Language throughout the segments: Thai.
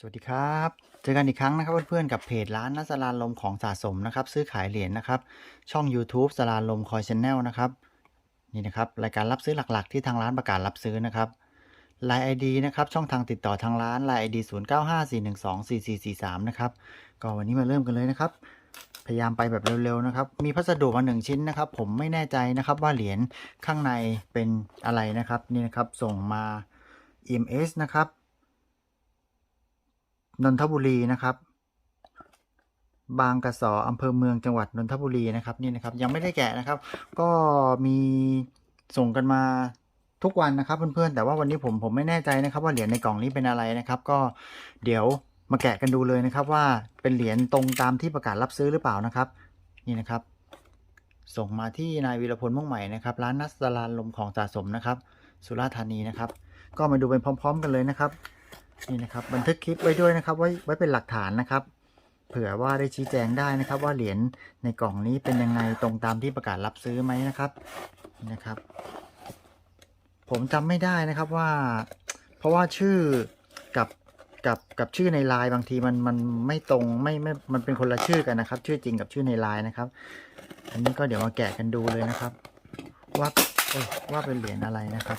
สวัสดีครับ เจอกันอีกครั้งนะครับเพื่อนๆกับเพจร้านนัสลานลมของสะสมนะครับ ซื้อขายเหรียญนะครับ ช่อง YouTube สลานลมคอยชแนลนะครับนี่นะครับรายการรับซื้อหลักๆ ที่ทางร้านประกาศรับซื้อนะครับ Line ID นะครับช่องทางติดต่อทางร้าน Line ID 0954124443นะครับก็วันนี้มาเริ่มกันเลยนะครับ พยายามไปแบบเร็วๆนะครับ มีพัสดุมาหนึ่งชิ้นนะครับ ผมไม่แน่ใจนะครับว่าเหรียญข้างในเป็นอะไรนะครับนี่นะครับส่งมา EMS นะครับ นนทบุรีนะครับ บางกระสออำเภอเมืองจังหวัดนนทบุรีนะครับนี่นะครับ ยังไม่ได้แกะนะครับ ก็มีส่งกันมาทุกวันนะครับเพื่อนๆแต่ว่าวันนี้ผมผมไม่แน่ใจนะครับ ว่าเหรียญในกล่องนี้เป็นอะไรนะครับ ก็เดี๋ยวมาแกะกันดูเลยนะครับ ว่าเป็นเหรียญตรงตามที่ประกาศรับซื้อหรือเปล่านะครับ นี่นะครับ ส่งมาที่นายวีรพลม่วงใหม่นะครับ ร้านนัสลานลมของสะสมนะครับ สุราษฎร์ธานีนะครับ ก็มาดูเป็นพร้อม ๆ กันเลยนะครับ นี่นะครับบันทึกคลิปไว้ด้วยนะครับ ไว้ไว้เป็นหลักฐานนะครับ เผื่อว่าได้ชี้แจงได้นะครับ ว่าเหรียญในกล่องนี้เป็นยังไงตรงตามที่ประกาศรับซื้อไหมนะครับนะครับ ผมจำไม่ได้นะครับว่า เพราะว่าชื่อกับกับกับชื่อในไลน์บางทีมันมันไม่ตรงไม่ไม่มันเป็นคนละชื่อกันนะครับ ชื่อจริงกับชื่อในไลน์นะครับ อันนี้ก็เดี๋ยวมาแกะกันดูเลยนะครับ ว่าเอ้ยว่าเป็นเหรียญอะไรนะครับ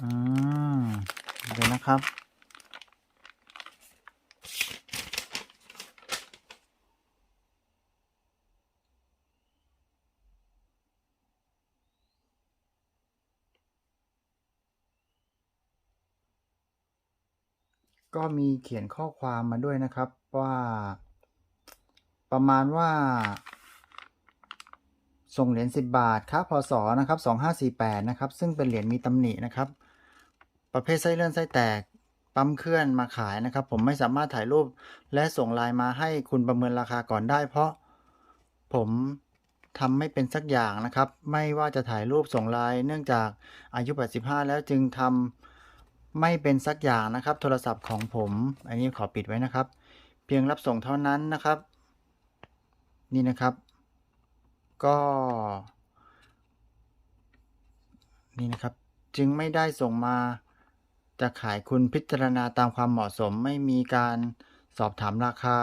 อืมเดี๋ยว นะครับ ก็มีเขียนข้อความมาด้วยนะครับว่าประมาณว่า ส่งเหรียญ10 บาทค่าพศนะครับ2548นะครับ ซึ่งเป็นเหรียญมีตำหนินะครับ ประเภทไส้เลื่อนไส้แตกปั๊มเคลื่อนมาขายนะครับ ผมไม่สามารถถ่ายรูปและส่งไลน์มาให้คุณประเมินราคาก่อนได้ เพราะผมทำไม่เป็นสักอย่างนะครับ ไม่ว่าจะถ่ายรูปส่งไลน์เนื่องจากอายุ 85 แล้วจึงทำไม่เป็นสักอย่างนะครับ โทรศัพท์ของผม อันนี้ขอปิดไว้นะครับ เพียงรับส่งเท่านั้นนะครับ นี่นะครับ ก็ นี่นะครับ จึงไม่ได้ส่งมา จะขายคุณพิจารณาตามความเหมาะสมไม่มีการสอบถามราคา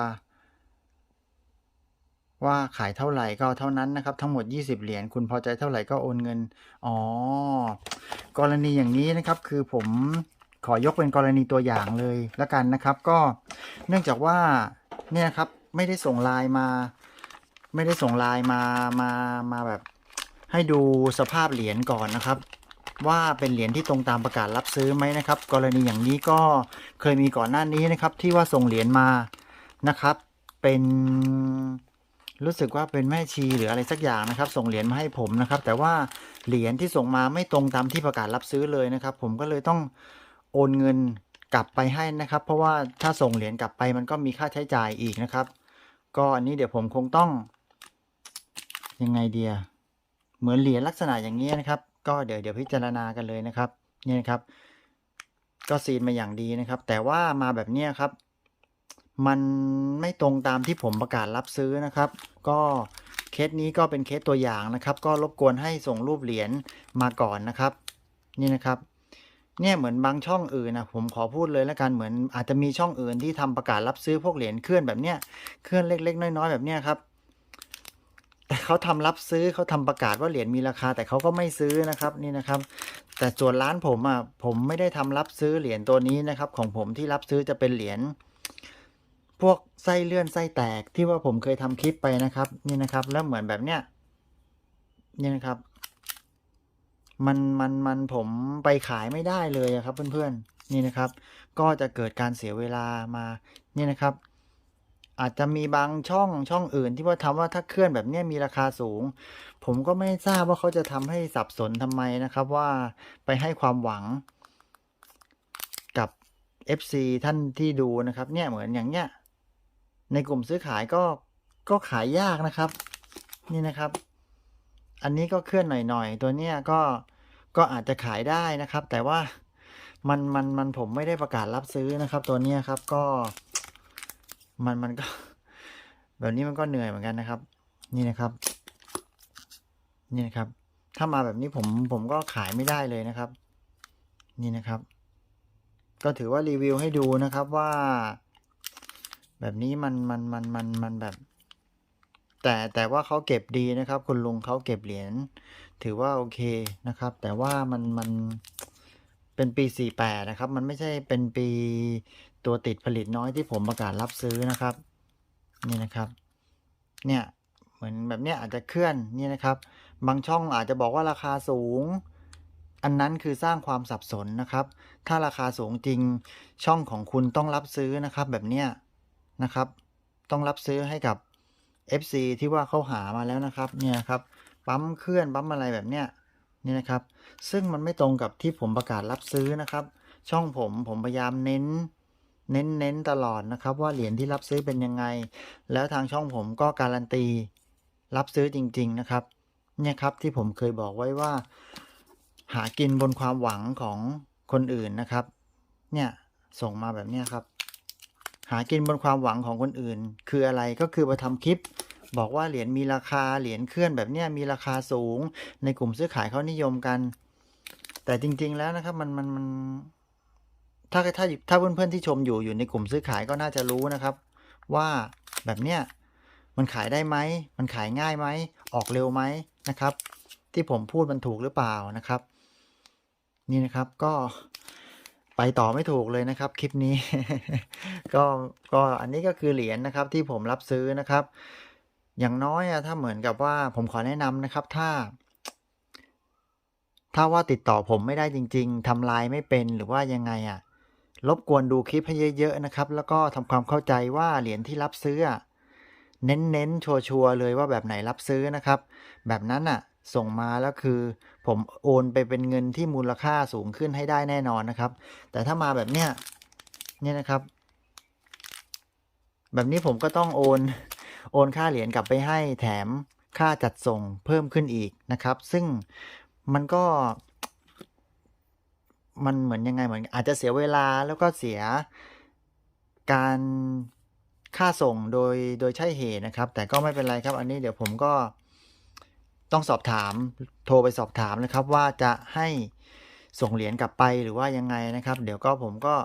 ว่าขายเท่าไหร่ก็เท่านั้นนะครับ ทั้งหมด 20 เหรียญคุณพอใจเท่าไหร่ก็โอนเงิน อ๋อ กรณีอย่างนี้นะครับ คือผมขอยกเป็นกรณีตัวอย่างเลยแล้วกันนะครับ ก็เนื่องจากว่าเนี่ยครับไม่ได้ส่งไลน์มา ไม่ได้ส่งไลน์มามามาแบบให้ดูสภาพเหรียญก่อนนะครับ ว่าเป็นเหรียญที่ตรงตามประกาศรับซื้อไหมนะครับ กรณีอย่างนี้ก็เคยมีก่อนหน้านี้นะครับที่ว่าส่งเหรียญมานะครับ เป็นรู้สึกว่าเป็นแม่ชีหรืออะไรสักอย่างนะครับ ส่งเหรียญมาให้ผมนะครับ แต่ว่าเหรียญที่ส่งมาไม่ตรงตามที่ประกาศรับซื้อเลยนะครับ ผมก็เลยต้องโอนเงินกลับไปให้นะครับ เพราะว่าถ้าส่งเหรียญกลับไปมันก็มีค่าใช้จ่ายอีกนะครับ ก็อันนี้เดี๋ยวผมคงต้องยังไงเดียเหมือนเหรียญลักษณะอย่างนี้นะครับ ก็เดี๋ยวเดี๋ยวพิจารณากันเลยนะครับนี่นะครับ ก็ซีนมาอย่างดีนะครับ แต่ว่ามาแบบนี้ครับ มันไม่ตรงตามที่ผมประกาศรับซื้อนะครับ ก็เคสนี้ก็เป็นเคสตัวอย่างนะครับ ก็รบกวนให้ส่งรูปเหรียญมาก่อนนะครับ นี่นะครับเนี่ยเหมือนบางช่องอื่นนะผมขอพูดเลยแล้วกันเหมือนอาจจะมีช่องอื่นที่ทำประกาศรับซื้อพวกเหรียญเคลื่อนแบบเนี้ยเคลื่อนเล็ก ๆ น้อยๆแบบเนี้ยครับ เขาทำรับซื้อเขาทำประกาศว่าเหรียญมีราคา แต่เขาก็ไม่ซื้อนะครับนี่นะครับ แต่ส่วนร้านผมอะผมไม่ได้ทำรับซื้อเหรียญตัวนี้นะครับ ของผมที่รับซื้อจะเป็นเหรียญพวกไส้เลื่อนไส้แตกที่ว่าผมเคยทำคลิปไปนะครับ นี่นะครับ แล้วเหมือนแบบเนี้ยนี่นะครับ มันมันมันผมไปขายไม่ได้เลยครับเพื่อนๆนี่นะครับ ก็จะเกิดการเสียเวลามานี่นะครับ อาจจะมีบางช่องช่องอื่น ที่ว่าทำว่าถ้าเคลื่อนแบบนี้มีราคาสูง ผมก็ไม่ทราบว่าเขาจะทำให้สับสนทำไมนะครับว่าไปให้ความหวังกับ FC ท่านที่ดูนะครับ เนี่ยเหมือนอย่างเนี้ยในกลุ่มซื้อขายก็ก็ขายยากนะครับ นี่นะครับ อันนี้ก็เคลื่อนหน่อยๆ ตัวเนี้ยก็ก็อาจจะขายได้นะครับ แต่ว่ามันมันมันผมไม่ได้ประกาศรับซื้อนะครับ ตัวเนี้ยครับก็ มันมันก็ แบบนี้มันก็เหนื่อยเหมือนกันนะครับ นี่นะครับ นี่นะครับ ถ้ามาแบบนี้ผมผมก็ขายไม่ได้เลยนะครับ นี่นะครับ ก็ถือว่ารีวิวให้ดูนะครับว่า แบบนี้มันมันมันมันมันแบบ แต่แต่ว่าเขาเก็บดีนะครับ คุณลุงเขาเก็บเหรียญถือว่าโอเคนะครับ แต่ว่ามันมันเป็นปี 48 นะครับ มันไม่ใช่เป็นปี ตัวติดผลิตน้อยที่ผมประกาศรับซื้อนะครับ นี่นะครับ เนี่ยเหมือนแบบเนี้ยอาจจะเคลื่อนนี่นะครับ บางช่องอาจจะบอกว่าราคาสูง อันนั้นคือสร้างความสับสนนะครับ ถ้าราคาสูงจริงช่องของคุณต้องรับซื้อนะครับ แบบเนี้ยนะครับ ต้องรับซื้อให้กับ FC ที่ว่าเขาหามาแล้วนะครับ เนี่ยครับปั๊มเคลื่อนปั๊มอะไรแบบเนี้ยนี่นะครับ ซึ่งมันไม่ตรงกับที่ผมประกาศรับซื้อนะครับ ช่องผมผมพยายามเน้น เน้นเน้นตลอดนะครับ ว่าเหรียญที่รับซื้อเป็นยังไง แล้วทางช่องผมก็การันตี รับซื้อจริง ๆนะครับ เนี่ยครับที่ผมเคยบอกไว้ว่า หากินบนความหวังของคนอื่นนะครับ เนี่ยส่งมาแบบเนี้ยครับ หากินบนความหวังของคนอื่น คืออะไรก็คือมาทำคลิปบอกว่าเหรียญมีราคาเหรียญเคลื่อนแบบเนี้ยมีราคาสูง ในกลุ่มซื้อขายเขานิยมกัน แต่จริง ๆ แล้วนะครับ มันมันมัน ถ้าถ้าถ้าเพื่อนๆที่ชมอยู่อยู่ในกลุ่มซื้อขายก็น่าจะรู้นะครับ ว่าแบบเนี้ยมันขายได้ไหม มันขายง่ายไหม ออกเร็วไหมนะครับ ที่ผมพูดมันถูกหรือเปล่านะครับ นี่นะครับก็ไปต่อไม่ถูกเลยนะครับคลิปนี้ ก็ก็อันนี้ก็คือเหรียญนะครับที่ผมรับซื้อนะครับ อย่างน้อยอะถ้าเหมือนกับว่าผมขอแนะนำนะครับ ถ้า ถ้าว่าติดต่อผมไม่ได้จริง ๆทำลายไม่เป็นหรือว่ายังไงอะ รบกวนดูคลิปให้เยอะๆนะครับ แล้วก็ทำความเข้าใจว่าเหรียญที่รับซื้อ เน้นๆชัวร์ๆเลยว่าแบบไหนรับซื้อนะครับ แบบนั้นอะส่งมาแล้วคือ ผมโอนไปเป็นเงินที่มูลค่าสูงขึ้นให้ได้แน่นอนนะครับ แต่ถ้ามาแบบเนี้ยเนี่ยนะครับ แบบนี้ผมก็ต้องโอนโอนค่าเหรียญกลับไปให้แถมค่าจัดส่งเพิ่มขึ้นอีกนะครับ ซึ่งมันก็ มันเหมือนยังไงเหมือนอาจจะเสียเวลาแล้วก็เสียการค่าส่งโดยโดยใช่เหตุนะครับ แต่ก็ไม่เป็นไรครับ อันนี้เดี๋ยวผมก็ต้องสอบถามโทรไปสอบถามนะครับ ว่าจะให้ส่งเหรียญกลับไปหรือว่ายังไงนะครับ เดี๋ยวก็ผมก็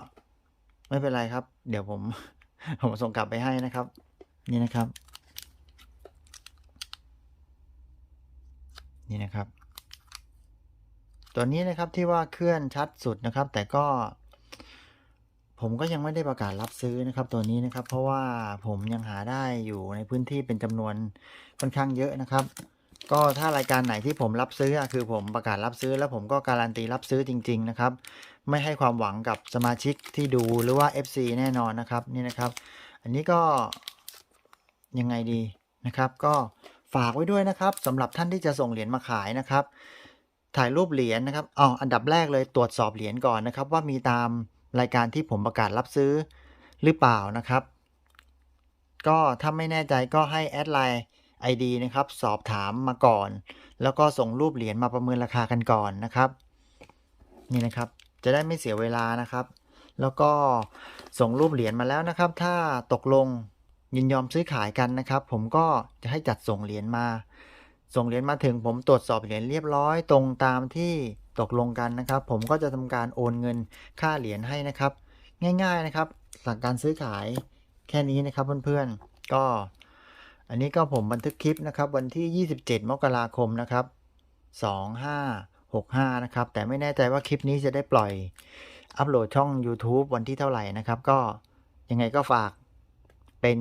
ไม่เป็นไรครับ เดี๋ยวผมผมส่งกลับไปให้นะครับ นี่นะครับ นี่นะครับ ตัวนี้นะครับที่ว่าเคลื่อนชัดสุดนะครับ แต่ก็ ผมก็ยังไม่ได้ประกาศรับซื้อนะครับ ตัวนี้นะครับ เพราะว่าผมยังหาได้อยู่ในพื้นที่เป็นจำนวนค่อนข้างเยอะนะครับ ก็ถ้ารายการไหนที่ผมรับซื้อคือผมประกาศรับซื้อ แล้วผมก็การันตีรับซื้อจริง ๆนะครับ ไม่ให้ความหวังกับสมาชิกที่ดูหรือว่า FC แน่นอนนะครับนี่นะครับ อันนี้ก็ยังไงดีนะครับ ก็ฝากไว้ด้วยนะครับสำหรับท่านที่จะส่งเหรียญมาขายนะครับ ถ่ายรูปเหรียญนะครับอ๋ออันดับแรกเลยตรวจสอบเหรียญก่อนนะครับ ว่ามีตามรายการที่ผมประกาศรับซื้อหรือเปล่านะครับ ก็ถ้าไม่แน่ใจก็ให้แอดไลน์ ID นะครับ สอบถามมาก่อน แล้วก็ส่งรูปเหรียญมาประเมินราคากันก่อนนะครับ นี่นะครับ จะได้ไม่เสียเวลานะครับ แล้วก็ส่งรูปเหรียญมาแล้วนะครับ ถ้าตกลงยินยอมซื้อขายกันนะครับ ผมก็จะให้จัดส่งเหรียญมา ส่งเหรียญมาถึงผมตรวจสอบเหรียญเรียบร้อยตรงตามที่ตกลงกันนะครับ ผมก็จะทำการโอนเงินค่าเหรียญให้นะครับ ง่ายๆนะครับหลักการซื้อขายแค่นี้นะครับเพื่อนๆ ก็อันนี้ก็ผมบันทึกคลิปนะครับ วันที่ 27 มกราคมนะครับ 2565 นะครับ แต่ไม่แน่ใจว่าคลิปนี้จะได้ปล่อยอัปโหลดช่อง YouTube วันที่เท่าไหร่นะครับ ก็ยังไงก็ฝากเป็น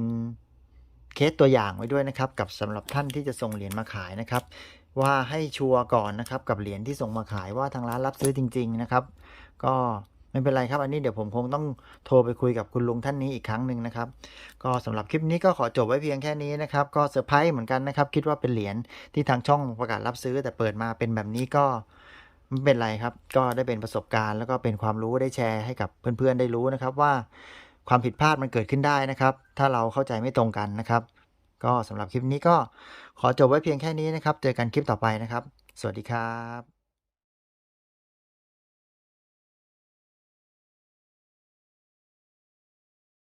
เคสตัวอย่างไว้ด้วยนะครับ กับสำหรับท่านที่จะส่งเหรียญมาขายนะครับ ว่าให้ชัวร์ก่อนนะครับ กับเหรียญที่ส่งมาขายว่าทางร้านรับซื้อจริง ๆ นะครับ ก็ไม่เป็นไรครับ อันนี้เดี๋ยวผมคงต้องโทรไปคุยกับคุณลุงท่านนี้อีกครั้งหนึ่งนะครับ ก็สำหรับคลิปนี้ก็ขอจบไว้เพียงแค่นี้นะครับ ก็เซอร์ไพรส์เหมือนกันนะครับ คิดว่าเป็นเหรียญที่ทางช่องประกาศรับซื้อ แต่เปิดมาเป็นแบบนี้ก็ไม่เป็นไรครับ ก็ได้เป็นประสบการณ์ แล้วก็เป็นความรู้ได้แชร์ให้กับเพื่อนๆได้รู้นะครับว่า ความผิดพลาดมันเกิดขึ้นได้นะครับ ถ้าเราเข้าใจไม่ตรงกันนะครับ ก็สำหรับคลิปนี้ก็ขอจบไว้เพียงแค่นี้นะครับ เจอกันคลิปต่อไปนะครับ สวัสดีครับ